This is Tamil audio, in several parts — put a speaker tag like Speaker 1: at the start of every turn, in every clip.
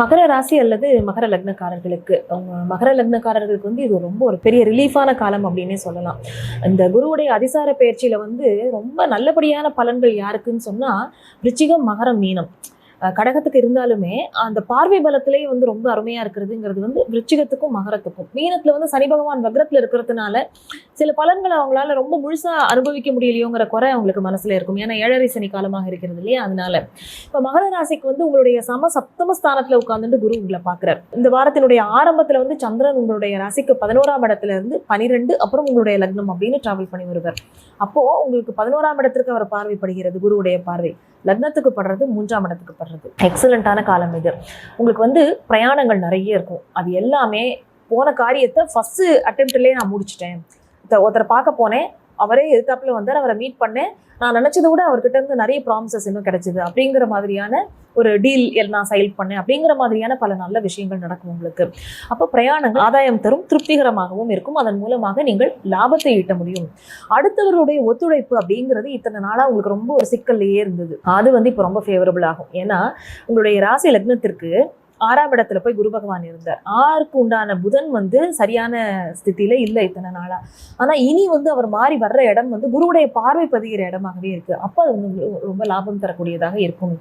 Speaker 1: மகர ராசி அல்லது மகர லக்னக்காரர்களுக்கு அவங்க மகர லக்னக்காரர்களுக்கு வந்து இது ரொம்ப ஒரு பெரிய ரிலீஃபான காலம் அப்படின்னே சொல்லலாம். இந்த குருவுடைய அதிசார பயிற்சியில வந்து ரொம்ப நல்லபடியான பலன்கள் யாருக்குன்னு சொன்னா ரிச்சிகம் மகரம் மீனம். கடகத்துக்கு இருந்தாலுமே அந்த பார்வை பலத்திலேயே வந்து ரொம்ப அருமையா இருக்கிறதுங்கிறது வந்து விருச்சிகத்துக்கும் மகரத்துக்கும். மீனத்துல வந்து சனி பகவான் வக்ரத்துல இருக்கிறதுனால சில பலன்களை அவங்களால ரொம்ப முழுசா அனுபவிக்க முடியலையோங்கிற குறை அவங்களுக்கு மனசுல இருக்கும். ஏன்னா ஏழரை சனி காலமாக இருக்கிறது இல்லையா? அதனால. இப்ப மகர ராசிக்கு வந்து உங்களுடைய சம சப்தம ஸ்தானத்துல உட்காந்துட்டு குரு உங்களை பாக்குறாரு இந்த வாரத்தினுடைய ஆரம்பத்துல வந்து சந்திரன் உங்களுடைய ராசிக்கு பதினோராம் இடத்துல இருந்து பனிரெண்டு அப்புறம் உங்களுடைய லக்னம் அப்படின்னு டிராவல் பண்ணி வருவார். அப்போ உங்களுக்கு பதினோராம் இடத்திற்கு அவர் பார்வைப்படுகிறது குருவுடைய பார்வை. லக்னத்துக்கு படுறது மூன்றாம் இடத்துக்கு படுறது. எக்ஸலண்ட்டான காலம் இது. உங்களுக்கு வந்து பிரயாணங்கள் நிறைய இருக்கும். அது எல்லாமே போன காரியத்தை ஃபஸ்ட்டு அட்டம்ப்ட்லேயே நான் முடிச்சிட்டேன். ஒருத்தரை பார்க்க போனேன். அவரே எதிர்த்தாப்புல வந்தார் அவரை மீட் பண்ணேன் நான் நினைச்சதை விட அவர்கிட்ட இருந்து நிறைய ப்ராமிசஸ் இன்னும் கிடைச்சிது. அப்படிங்கிற மாதிரியான ஒரு டீல் நான் சைல் பண்ணேன். அப்படிங்கிற மாதிரியான பல நல்ல விஷயங்கள் நடக்கும் உங்களுக்கு. அப்போ பிரயாணங்கள் ஆதாயம் தரும் திருப்திகரமாகவும் இருக்கும். அதன் மூலமாக நீங்கள் லாபத்தை ஈட்ட முடியும். அடுத்தவர்களுடைய ஒத்துழைப்பு அப்படிங்கிறது இத்தனை நாளாக உங்களுக்கு ரொம்ப ஒரு சிக்கல்லையே இருந்தது. அது வந்து இப்போ ரொம்ப ஃபேவரபிள் ஆகும். ஏன்னா உங்களுடைய ராசி லக்னத்திற்கு ஆறாம் இடத்துல போய் குரு பகவான் இருந்தார். ஆறுக்கு உண்டான புதன் வந்து சரியான ஸ்தித்தியில இல்லை இத்தனை நாளா. ஆனா இனி வந்து அவர் மாறி வர்ற இடம் வந்து குருவுடைய பார்வை பதிகிற இடமாகவே இருக்கு. அப்போ அது வந்து ரொம்ப லாபம் தரக்கூடியதாக இருக்கும்.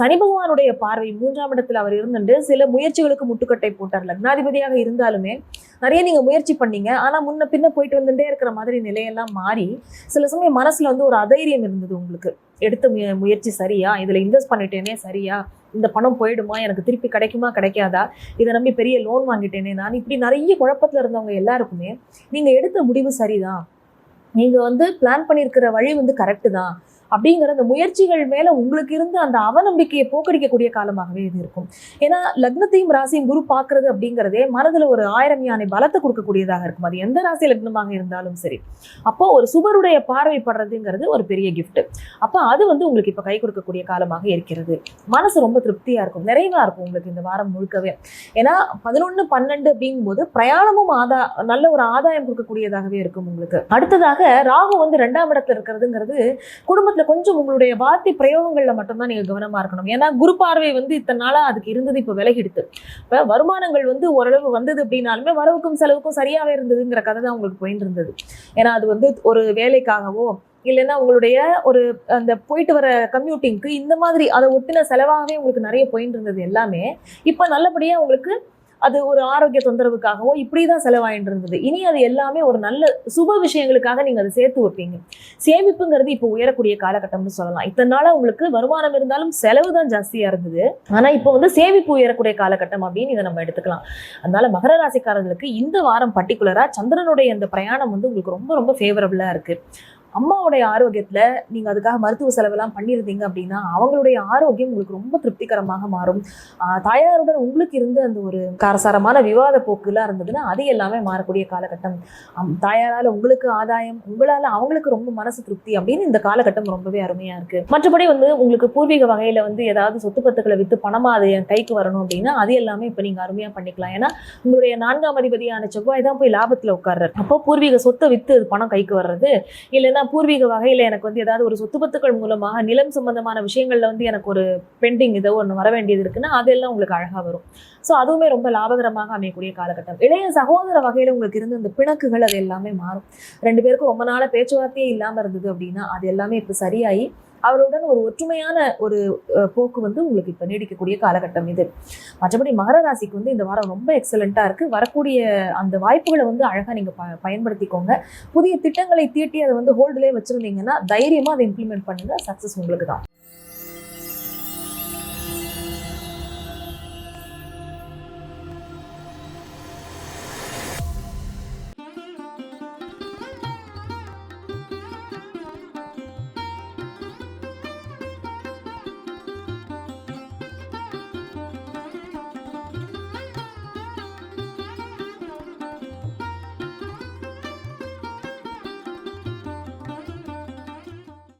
Speaker 1: சனி பகவானுடைய பார்வை மூன்றாம் இடத்துல அவர் இருந்துட்டு சில முயற்சிகளுக்கு முட்டுக்கட்டை போட்டார். லக்னாதிபதியாக இருந்தாலுமே நிறைய நீங்க முயற்சி பண்ணீங்க. ஆனா முன்ன பின்ன போயிட்டு வந்துட்டே இருக்கிற மாதிரி நிலையெல்லாம் மாறி சில சமயம் மனசுல வந்து ஒரு அதைரியம் இருந்தது உங்களுக்கு. எடுத்த முய முயற்சி சரியா? இதுல இன்வெஸ்ட் பண்ணிட்டேனே சரியா? இந்த பணம் போயிடுமா? எனக்கு திருப்பி கிடைக்குமா? கிடைக்காதா? இதை நம்பி பெரிய லோன் வாங்கிட்டேனே நான்? இப்படி நிறைய குழப்பத்தில் இருந்தவங்க எல்லாருக்குமே நீங்கள் எடுத்த முடிவு சரிதான். நீங்கள் வந்து பிளான் பண்ணியிருக்கிற வழி வந்து கரெக்டு தான். அப்படிங்கிற அந்த முயற்சிகள் மேல உங்களுக்கு இருந்த அந்த அவநம்பிக்கையை போக்கடிக்கக்கூடிய காலமாகவே இது இருக்கும். ஏன்னா லக்னத்தையும் ராசியும் குரு பார்க்கறது அப்படிங்கிறதே மனதில் ஒரு ஆயிரம் யானை பலத்தை கொடுக்கக்கூடியதாக இருக்கும். அது எந்த ராசி லக்னமாக இருந்தாலும் சரி. அப்போ ஒரு சுபருடைய பார்வை படுறதுங்கிறது ஒரு பெரிய கிஃப்ட் அப்போ அது வந்து உங்களுக்கு இப்போ கை கொடுக்கக்கூடிய காலமாக இருக்கிறது. மனசு ரொம்ப திருப்தியா இருக்கும். நிறைவா இருக்கும் உங்களுக்கு இந்த வாரம் முழுக்கவே. ஏன்னா பதினொன்று பன்னெண்டு அப்படிங்கும்போது பிரயாணமும் ஆதா நல்ல ஒரு ஆதாயம் கொடுக்கக்கூடியதாகவே இருக்கும் உங்களுக்கு. அடுத்ததாக ராகு வந்து ரெண்டாம் இடத்துல இருக்கிறதுங்கிறது குடும்பத்தை குடும்பத்துல கொஞ்சம் உங்களுடைய வார்த்தை பிரயோகங்கள்ல மட்டும்தான் நீங்க கவனமா இருக்கணும். ஏன்னா குரு பார்வை வந்து இத்தனை நாளா அதுக்கு இருந்தது இப்போ விலகிடுது. இப்ப வருமானங்கள் வந்து ஓரளவு வந்தது அப்படின்னாலுமே வரவுக்கும் செலவுக்கும் சரியாவே இருந்ததுங்கிற கதை தான் உங்களுக்கு போயிட்டு இருந்தது. ஏன்னா அது வந்து ஒரு வேலைக்காகவோ இல்லைன்னா உங்களுடைய ஒரு அந்த போயிட்டு வர கம்யூட்டிங்க்கு இந்த மாதிரி அதை ஒட்டின செலவாகவே உங்களுக்கு நிறைய போயிட்டு இருந்தது எல்லாமே. இப்போ நல்லபடியாக உங்களுக்கு அது ஒரு ஆரோக்கிய தொந்தரவுக்காகவோ இப்படி தான் செலவாயிட்டு இருந்தது இனி அது எல்லாமே ஒரு நல்ல சுப விஷயங்களுக்காக நீங்கள் அதை சேர்த்து வைப்பீங்க. சேமிப்புங்கிறது இப்போ உயரக்கூடிய காலகட்டம்னு சொல்லலாம். இத்தனை நாளாக உங்களுக்கு வருமானம் இருந்தாலும் செலவு தான் ஜாஸ்தியாக இருந்தது. ஆனால் இப்போ வந்து சேமிப்பு உயரக்கூடிய காலகட்டம் அப்படின்னு இதை நம்ம எடுத்துக்கலாம். அதனால மகர ராசிக்காரர்களுக்கு இந்த வாரம் பர்டிகுலராக சந்திரனுடைய அந்த பிரயாணம் வந்து உங்களுக்கு ரொம்ப ரொம்ப ஃபேவரபுளாக இருக்குது அம்மாவுடைய ஆரோக்கியத்தில் நீங்கள் அதுக்காக மருத்துவ செலவெல்லாம் பண்ணியிருந்தீங்க அப்படின்னா அவங்களுடைய ஆரோக்கியம் உங்களுக்கு ரொம்ப திருப்திகரமாக மாறும். தாயாருடன் உங்களுக்கு இருந்த அந்த ஒரு காரசாரமான விவாத போக்குலாம் இருந்ததுன்னா அது எல்லாமே மாறக்கூடிய காலகட்டம். அம், தாயாரால் உங்களுக்கு ஆதாயம் உங்களால் அவங்களுக்கு ரொம்ப மனசு திருப்தி அப்படின்னு இந்த காலகட்டம் ரொம்பவே அருமையாக இருக்குது மற்றபடி வந்து உங்களுக்கு பூர்வீக வகையில் வந்து ஏதாவது சொத்து பத்துக்களை விற்று பணமாக அது என் கைக்கு வரணும் அப்படின்னா அது எல்லாமே இப்போ நீங்கள் அருமையாக பண்ணிக்கலாம். ஏன்னா உங்களுடைய நான்காம் அதிபதியான செவ்வாய் தான் போய் லாபத்தில் உட்கார்றாரு. அப்போ பூர்வீக சொத்தை விற்று அது பணம் கைக்கு வர்றது இல்லைன்னா பூர்வீக வகையில் எனக்கு வந்து ஏதாவது ஒரு சொத்து பத்துக்கள் மூலமாக நிலம் சம்பந்தமான விஷயங்களில் வந்து எனக்கு ஒரு பெண்டிங் ஏதோ ஒன்று வர வேண்டியது இருக்குன்னா அதெல்லாம் உங்களுக்கு அழகாக வரும். ஸோ அதுவுமே ரொம்ப லாபகரமாக அமையக்கூடிய காலகட்டம். இளைய சகோதர வகையில் உங்களுக்கு இருந்து இந்த பிணக்குகள் அது எல்லாமே மாறும். ரெண்டு பேருக்கும் ரொம்ப நாள பேச்சுவார்த்தையே இல்லாமல் இருந்தது அப்படின்னா அது எல்லாமே இப்போ சரியாகி அவருடன் ஒரு ஒற்றுமையான ஒரு போக்கு வந்து உங்களுக்கு இப்போ நீடிக்கக்கூடிய காலகட்டம் இது. மற்றபடி மகர ராசிக்கு வந்து இந்த வாரம் ரொம்ப எக்ஸலண்ட்டாக இருக்குது வரக்கூடிய அந்த வாய்ப்புகளை வந்து அழகாக நீங்கள் ப பயன்படுத்திக்கோங்க. புதிய திட்டங்களை தீட்டி அதை வந்து ஹோல்டிலே வச்சுருந்தீங்கன்னா தைரியமாக அதை இம்ப்ளிமெண்ட் பண்ணுங்கள் சக்ஸஸ் உங்களுக்கு தான்.